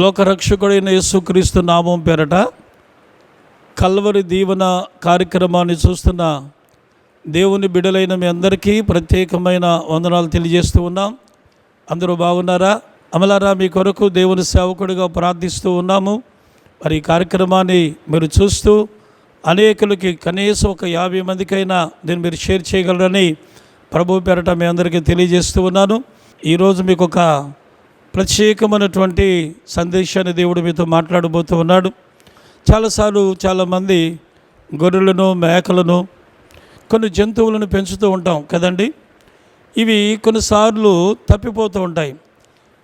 లోకరక్షకుడైన యేసుక్రీస్తు నామం పేరట కల్వరి దీవెన కార్యక్రమాన్ని చూస్తున్న దేవుని బిడలైన మీ అందరికీ ప్రత్యేకమైన వందనాలు తెలియజేస్తూ ఉన్నాం. అందరూ బాగున్నారా? అమలారా మీ కొరకు దేవుని సేవకుడిగా ప్రార్థిస్తూ ఉన్నాము. మరి ఈ కార్యక్రమాన్ని మీరు చూస్తూ అనేకులకి కనీసం ఒక యాభై మందికైనా దీన్ని మీరు షేర్ చేయగలరని ప్రభు పేరట మీ అందరికీ తెలియజేస్తూ ఉన్నాను. ఈరోజు మీకు ఒక ప్రత్యేకమైనటువంటి సందేశాన్ని దేవుడు మీతో మాట్లాడబోతూ ఉన్నాడు. చాలాసార్లు చాలామంది గొర్రెలను మేకలను కొన్ని జంతువులను పెంచుతూ ఉంటాం కదండి. ఇవి కొన్నిసార్లు తప్పిపోతూ ఉంటాయి.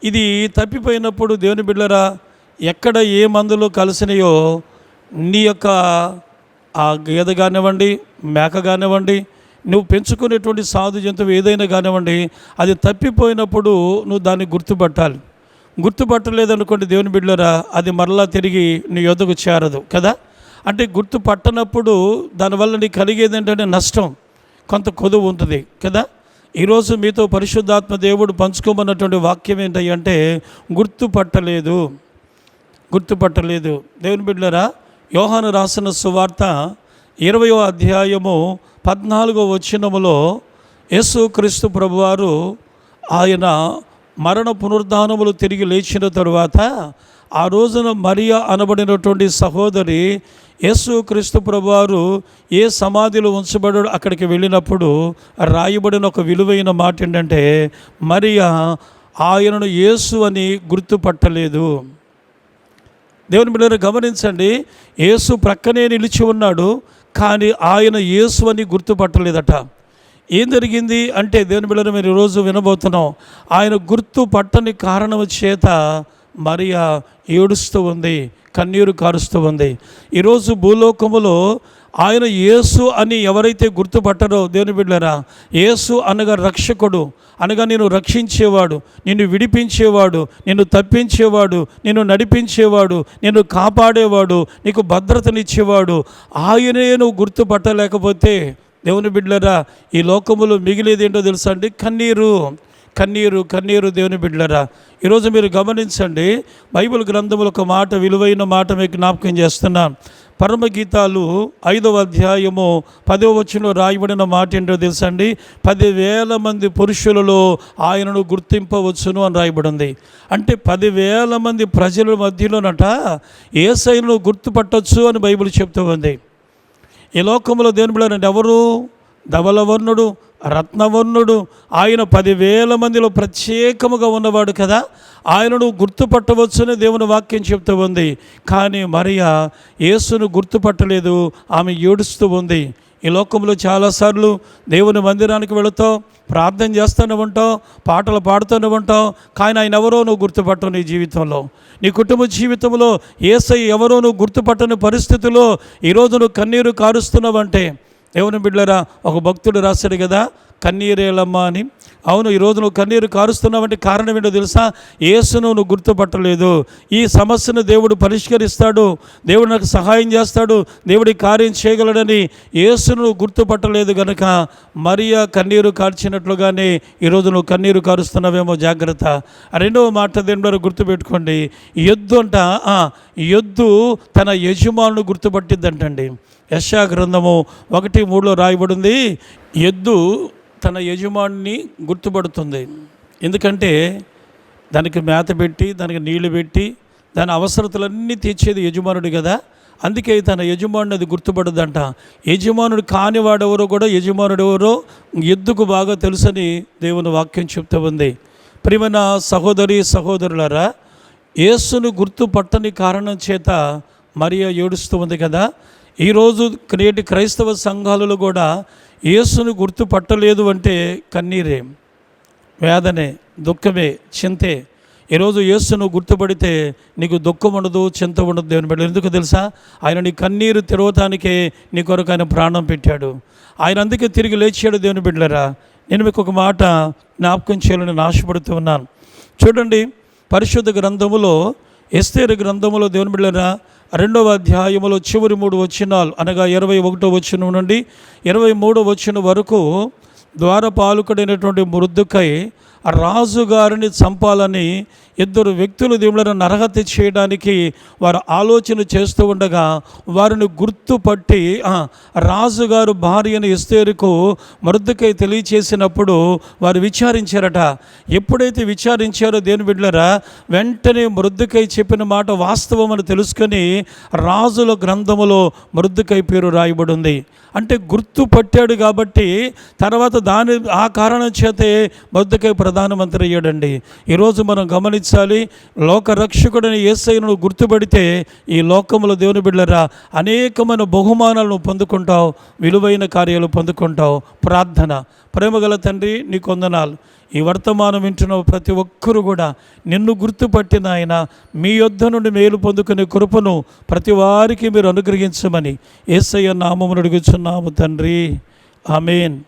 ఇది తప్పిపోయినప్పుడు దేవుని బిడ్డరా ఎక్కడ ఏ మందులు కలిసినాయో నీ యొక్క ఆ గేదె కానివ్వండి మేక కానివ్వండి నువ్వు పెంచుకునేటువంటి సాధు జంతువు ఏదైనా కానివ్వండి అది తప్పిపోయినప్పుడు నువ్వు దాన్ని గుర్తుపట్టాలి. గుర్తుపట్టలేదనుకోండి దేవుని బిడ్డరా అది మరలా తిరిగి నీ యొద్దకు చేరదు కదా? అంటే గుర్తుపట్టనప్పుడు దానివల్ల నీకు కలిగేది ఏంటంటే నష్టం కొంత కొదువు ఉంటుంది కదా? ఈరోజు మీతో పరిశుద్ధాత్మ దేవుడు పంచుకోమన్నటువంటి వాక్యం ఏంటంటే గుర్తుపట్టలేదు గుర్తుపట్టలేదు. దేవుని బిడ్డరా యోహాను రాసిన సువార్త ఇరవయో అధ్యాయము పద్నాలుగో వచనములో యేసు క్రీస్తు ప్రభువారు ఆయన మరణ పునరుద్ధానములు తిరిగి లేచిన తరువాత ఆ రోజున మరియా అనబడినటువంటి సహోదరి యేసు క్రీస్తు ప్రభువారు ఏ సమాధిలో ఉంచబడాడు అక్కడికి వెళ్ళినప్పుడు రాయబడిన ఒక విలువైన మాట ఏంటంటే మరియా ఆయనను యేసు అని గుర్తుపట్టలేదు. దేవుని బిడ్డలు గమనించండి యేసు ప్రక్కనే నిలిచి ఉన్నాడు. కానీ ఆయన యేసు అని గుర్తుపట్టలేదట. ఏం జరిగింది అంటే దేవుని బిడ్డలు మీరు ఈరోజు వినబోతున్నాం. ఆయన గుర్తు పట్టని కారణం చేత మరియా ఏడుస్తూ ఉంది కన్నీరు కారుస్తూ ఉంది. ఈరోజు భూలోకములో ఆయన యేసు అని ఎవరైతే గుర్తుపట్టరో దేవుని బిడ్డరా యేసు అనగా రక్షకుడు అనగా నేను రక్షించేవాడు నిన్ను విడిపించేవాడు నిన్ను తప్పించేవాడు నిన్ను నడిపించేవాడు నిన్ను కాపాడేవాడు నీకు భద్రతనిచ్చేవాడు. ఆయనే నువ్వు గుర్తుపట్టలేకపోతే దేవుని బిడ్డలరా ఈ లోకములో మిగిలేది ఏంటో తెలుసా అండి? కన్నీరు. కన్నీరు కన్నీరు దేవుని బిడ్డలరా. ఈరోజు మీరు గమనించండి బైబిల్ గ్రంథములు ఒక మాట విలువైన మాట మీకు జ్ఞాపకం చేస్తున్నాను పరమగీతాలు ఐదవ అధ్యాయము పదవ వచ్చిన రాయబడిన మాట ఏంటో తెలుసండి? పదివేల మంది పురుషులలో ఆయనను గుర్తింపవచ్చును అని రాయబడింది. అంటే పదివేల మంది ప్రజల మధ్యలోనట ఏసైను గుర్తుపట్టొచ్చు అని బైబిల్ చెప్తూ ఉంది. ఈ లోకంలో దేవుని బిడ్డ ఎవరు? ధవలవర్ణుడు రత్నవర్ణుడు ఆయన పదివేల మందిలో ప్రత్యేకముగా ఉన్నవాడు కదా. ఆయనను గుర్తుపట్టవచ్చని దేవుని వాక్యం చెప్తూ ఉంది. కానీ మరియా యేసును గుర్తుపట్టలేదు ఆమె ఏడుస్తూ ఉంది. ఈ లోకంలో చాలాసార్లు దేవుని మందిరానికి వెళుతావు ప్రార్థన చేస్తూనే ఉంటావు పాటలు పాడుతూనే ఉంటావు కానీ ఆయన ఎవరో నువ్వు గుర్తుపట్టవు నీ జీవితంలో. నీ కుటుంబ జీవితంలో ఏసై ఎవరో నువ్వు గుర్తుపట్టని పరిస్థితిలో ఈరోజు నువ్వు కన్నీరు కారుస్తున్నావంటే దేవుని బిడ్డరా ఒక భక్తుడు రాశాడు కదా కన్నీరేలమ్మ అని. అవును ఈరోజు నువ్వు కన్నీరు కారుస్తున్నావంటే కారణం ఏంటో తెలుసా? యేసును నువ్వు గుర్తుపట్టలేదు. ఈ సమస్యను దేవుడు పరిష్కరిస్తాడు. దేవుడు నాకు సహాయం చేస్తాడు. దేవుడి కార్యం చేయగలడని యేసును నువ్వు గుర్తుపట్టలేదు కనుక మరియా కన్నీరు కార్చినట్లుగానే ఈరోజు నువ్వు కన్నీరు కారుస్తున్నావేమో జాగ్రత్త. రెండవ మాట దేని గుర్తుపెట్టుకోండి. ఎద్దు అంట ఆ, ఎద్దు తన యజమానును గుర్తుపట్టిద్దంటండి. యశా గ్రంథము ఒకటి మూడులో రాయబడింది ఎద్దు తన యజమాని గుర్తుపడుతుంది. ఎందుకంటే దానికి మేత పెట్టి దానికి నీళ్ళు పెట్టి దాని అవసరతలన్నీ తీర్చేది యజమానుడు కదా. అందుకే తన యజమానుడు అది గుర్తుపడదంట. యజమానుడు కానివాడెవరో కూడా యజమానుడు ఎవరో ఎద్దుకు బాగా తెలుసని దేవుని వాక్యం చెప్తూ ఉంది. ప్రియమైన సహోదరి సహోదరులారా యేసును గుర్తుపట్టని కారణం చేత మరియా ఏడుస్తూ ఉంది కదా. ఈరోజు నేటి క్రైస్తవ సంఘాలలో కూడా యేసును గుర్తుపట్టలేదు అంటే కన్నీరే వేదనే దుఃఖమే చింతే. ఈరోజు యేసును గుర్తుపడితే నీకు దుఃఖం ఉండదు చింత ఉండదు దేవుని బిడ్డ ఎందుకు తెలుసా? ఆయన నీ కన్నీరు తెరవటానికే నీ కొరకు ఆయన ప్రాణం పెట్టాడు. ఆయన అందుకే తిరిగి లేచాడు దేవుని బిడ్డలరా. నేను మీకు ఒక మాట జ్ఞాపకం చేయాలని నాశపడుతూ ఆశపడుతూ ఉన్నాను. చూడండి పరిశుద్ధ గ్రంథములో ఎస్తేరు గ్రంథములో దేవుని బిడ్డలరా రెండవ అధ్యాయములో చివరి మూడు వచనాలు అనగా ఇరవై ఒకటో వచనం నుండి ఇరవై మూడో వచనం వరకు ద్వారపాలకుడైనటువంటి మృద్దుకై రాజుగారిని చంపాలని ఇద్దరు వ్యక్తులు దేవుళ్ళను నరహత్య చేయడానికి వారు ఆలోచన చేస్తూ ఉండగా వారిని గుర్తుపట్టి రాజుగారు భార్యను ఇస్తేరుకు మరుద్దుకై తెలియచేసినప్పుడు వారు విచారించారట. ఎప్పుడైతే విచారించారో దేని బిడ్డలరా వెంటనే మృద్దుకై చెప్పిన మాట వాస్తవం అని తెలుసుకొని రాజుల గ్రంథములో మృద్దుకై పేరు రాయబడి ఉంది అంటే గుర్తుపట్టాడు కాబట్టి తర్వాత దాని ఆ కారణం చేతే మృద్దుకై ప్రధానమంత్రి అయ్యాడండి. ఈరోజు మనం గమనించాలి. లోక రక్షకుడని ఏసైను గుర్తుపడితే ఈ లోకంలో దేవుని బిడ్డరా అనేకమైన బహుమానాలను పొందుకుంటావు విలువైన కార్యాలు పొందుకుంటావు. ప్రార్థన. ప్రేమగల తండ్రి నీ కొందనాలు. ఈ వర్తమానం వింటున్న ప్రతి ఒక్కరూ కూడా నిన్ను గుర్తుపట్టిన ఆయన మీ యొద్ధ నుండి మేలు పొందుకునే కృపను ప్రతి వారికి మీరు అనుగ్రహించమని ఏసయ్య నామమును అడుగుచున్నాము తండ్రి. ఆమెన్.